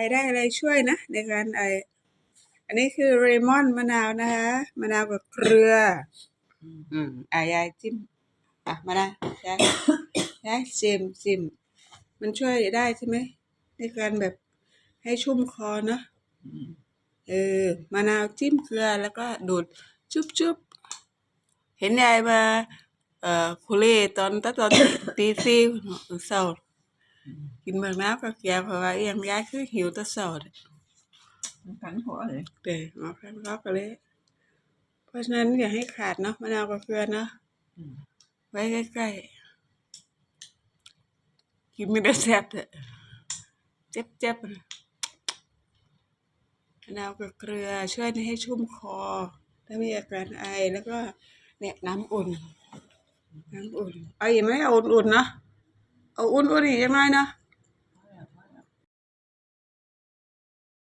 รได้อะไรช่วยนะ ในการไออันนี้คือเรมอนมะนาวนะคะมะนาวกับเกลือ อืมอะยายจิ้มอะมานะยายยายจิ้มจิ้มมันช่วยได้ใช่ไหมในการแบบให้ชุ่มคอเนาะเออมะนาวจิ้มเกลือแล้วก็ดูดจุ๊บจุ๊บเห็นยายมาเอ่อคุเล่ตอนตั้งตอนตีสี่เศร้า กินเมืองน้ำกับแกเพราะว่าเอียงยายคือหิวแตะเศร้าเด้อมันขันหัวเลยเด้อมาคันล็อกกันเลย เพราะฉะนั้นอย่าให้ขาดเนาะมะนาวกับเกลือเนาะไว้ใกล้ๆกินไม่ได้แซ่บเลยเจ็บเจ็บๆนะมะนาวกับเกลือช่วยให้ชุ่มคอ ถ้ามีอาการไอแล้วก็เนี่ยน้ำอุ่น น้ำอุ่นเอาอีกไหมเอาอุ่นๆเนาะ เอาอุ่นๆอีกยังไงนะ